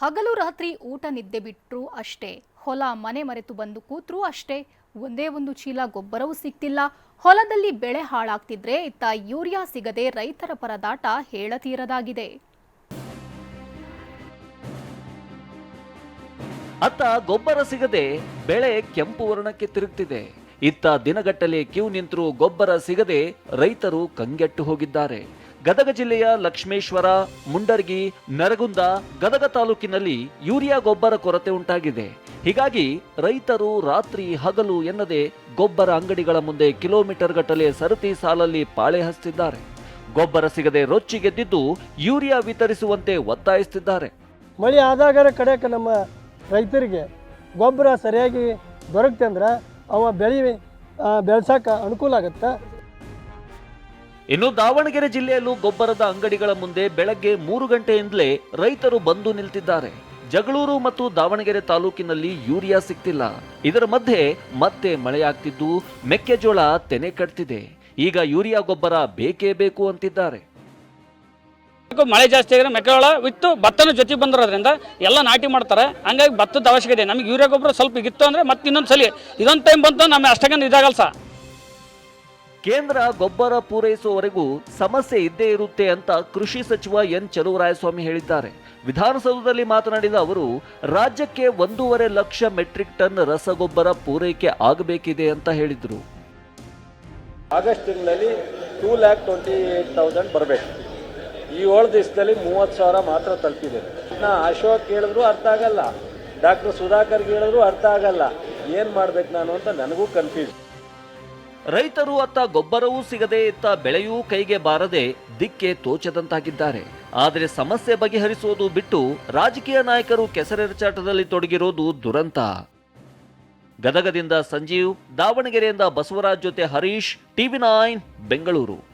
ಹಗಲು ರಾತ್ರಿ ಊಟ ನಿದ್ದೆ ಬಿಟ್ರು ಅಷ್ಟೇ. ಹೊಲ ಮನೆ ಮರೆತು ಬಂದು ಕೂತ್ರು ಅಷ್ಟೇ. ಒಂದೇ ಒಂದು ಚೀಲ ಗೊಬ್ಬರವೂ ಸಿಗ್ತಿಲ್ಲ. ಹೊಲದಲ್ಲಿ ಬೆಳೆ ಹಾಳಾಗ್ತಿದ್ರೆ ಇತ್ತ ಯೂರಿಯಾ ಸಿಗದೆ ರೈತರ ಪರದಾಟ ಹೇಳತೀರದಾಗಿದೆ. ಅತ್ತ ಗೊಬ್ಬರ ಸಿಗದೆ ಬೆಳೆ ಕೆಂಪು ವರ್ಣಕ್ಕೆ ತಿರುಗ್ತಿದೆ. ಇತ್ತ ದಿನಗಟ್ಟಲೆ ಕ್ಯೂ ನಿಂತರೂ ಗೊಬ್ಬರ ಸಿಗದೆ ರೈತರು ಕಂಗೆಟ್ಟು ಹೋಗಿದ್ದಾರೆ. ಗದಗ ಜಿಲ್ಲೆಯ ಲಕ್ಷ್ಮೇಶ್ವರ, ಮುಂಡರ್ಗಿ, ನರಗುಂದ, ಗದಗ ತಾಲೂಕಿನಲ್ಲಿ ಯೂರಿಯಾ ಗೊಬ್ಬರ ಕೊರತೆ ಉಂಟಾಗಿದೆ. ಹೀಗಾಗಿ ರೈತರು ರಾತ್ರಿ ಹಗಲು ಎನ್ನದೆ ಗೊಬ್ಬರ ಅಂಗಡಿಗಳ ಮುಂದೆ ಕಿಲೋಮೀಟರ್ ಗಟ್ಟಲೆ ಸರತಿ ಸಾಲಲ್ಲಿ ಪಾಳೆ ಹಸ್ತಿದ್ದಾರೆ ಗೊಬ್ಬರ ಸಿಗದೆ ರೊಚ್ಚಿಗೆದ್ದಿದ್ದು ಯೂರಿಯಾ ವಿತರಿಸುವಂತೆ ಒತ್ತಾಯಿಸುತ್ತಿದ್ದಾರೆ. ಮಳೆ ಆದಾಗರ ಕಡೆಗೆ ನಮ್ಮ ರೈತರಿಗೆ ಗೊಬ್ಬರ ಸರಿಯಾಗಿ ದೊರಕತೆ ಅಂದ್ರೆ ಅವ ಬೆಳೆ ಬೆಳ್ಸಕ್ಕೆ ಅನುಕೂಲ ಆಗುತ್ತೆ? ಇನ್ನು ದಾವಣಗೆರೆ ಜಿಲ್ಲೆಯಲ್ಲೂ ಗೊಬ್ಬರದ ಅಂಗಡಿಗಳ ಮುಂದೆ ಬೆಳಗ್ಗೆ ಮೂರು ಗಂಟೆಯಿಂದಲೇ ರೈತರು ಬಂದು ನಿಲ್ತಿದ್ದಾರೆ. ಜಗಳೂರು ಮತ್ತು ದಾವಣಗೆರೆ ತಾಲೂಕಿನಲ್ಲಿ ಯೂರಿಯಾ ಸಿಗ್ತಿಲ್ಲ. ಇದರ ಮಧ್ಯೆ ಮತ್ತೆ ಮಳೆಯಾಗ್ತಿದ್ದು ಮೆಕ್ಕೆಜೋಳ ತೆನೆ ಕಟ್ತಿದೆ. ಈಗ ಯೂರಿಯಾ ಗೊಬ್ಬರ ಬೇಕೇ ಬೇಕು ಅಂತಿದ್ದಾರೆ. ಮಳೆ ಜಾಸ್ತಿ ಆಗಿದೆ ಮೆಕ್ಕೆಜೋಳ ವಿತ್ತು ಭತ್ತನ ಜೊತೆ ಬಂದಿರೋದ್ರಿಂದ ಎಲ್ಲ ನಾಟಿ ಮಾಡ್ತಾರೆ. ಹಂಗಾಗಿ ಭತ್ತದ ಅವಶ್ಯಕತೆ ನಮಗೆ ಯೂರಿಯಾ ಗೊಬ್ಬರ ಸ್ವಲ್ಪ ಇತ್ತು ಅಂದ್ರೆ ಮತ್ತೆ ಇನ್ನೊಂದು ಸಲ ಇದೊಂದು ಟೈಮ್ ಬಂತು ನಮಗೆ ಅಷ್ಟಕ್ಕೆ ಇದಾಗಲ್ಲ ಕೇಂದ್ರ ಗೊಬ್ಬರ ಪೂರೈಸುವವರೆಗೂ ಸಮಸ್ಯೆ ಇದ್ದೇ ಇರುತ್ತೆ ಅಂತ ಕೃಷಿ ಸಚಿವ ಎನ್ ಚಲುವರಾಯಸ್ವಾಮಿ ಹೇಳಿದ್ದಾರೆ. ವಿಧಾನಸೌಧದಲ್ಲಿ ಮಾತನಾಡಿದ ಅವರು, ರಾಜ್ಯಕ್ಕೆ ಒಂದೂವರೆ ಲಕ್ಷ ಮೆಟ್ರಿಕ್ ಟನ್ ರಸಗೊಬ್ಬರ ಪೂರೈಕೆ ಆಗಬೇಕಿದೆ ಅಂತ ಹೇಳಿದರು. ಆಗಸ್ಟ್ ತಿಂಗಳಲ್ಲಿ two lakh twenty eight thousand ಬರಬೇಕು. ಈ ಏಳು ದಿವಸದಲ್ಲಿ ಮೂವತ್ತು ಸಾವಿರ ಮಾತ್ರ ತಲುಪಿದೆ. ನಾ ಅಶೋಕ್ ಹೇಳಿದ್ರು ಅರ್ಥ ಆಗಲ್ಲ. ಡಾಕ್ಟರ್ ಸುಧಾಕರ್ ಹೇಳಿದ್ರು ಅರ್ಥ ಆಗಲ್ಲ. ಏನು ಮಾಡ್ಬೇಕು ನಾನು ಅಂತ ನನಗೂ ಕನ್ಫ್ಯೂಸ್ ರೈತರು ಅತ್ತ ಗೊಬ್ಬರವೂ ಸಿಗದೆ ಇತ್ತ ಬೆಳೆಯೂ ಕೈಗೆ ಬಾರದೆ ದಿಕ್ಕೆ ತೋಚದಂತಾಗಿದ್ದಾರೆ. ಆದರೆ ಸಮಸ್ಯೆ ಬಗೆಹರಿಸುವುದು ಬಿಟ್ಟು ರಾಜಕೀಯ ನಾಯಕರು ಕೆಸರೆರಚಾಟದಲ್ಲಿ ತೊಡಗಿರೋದು ದುರಂತ. ಗದಗದಿಂದ ಸಂಜೀವ್, ದಾವಣಗೆರೆಯಿಂದ ಬಸವರಾಜ್ ಜೊತೆ ಹರೀಶ್, ಟಿವಿ ನೈನ್, ಬೆಂಗಳೂರು.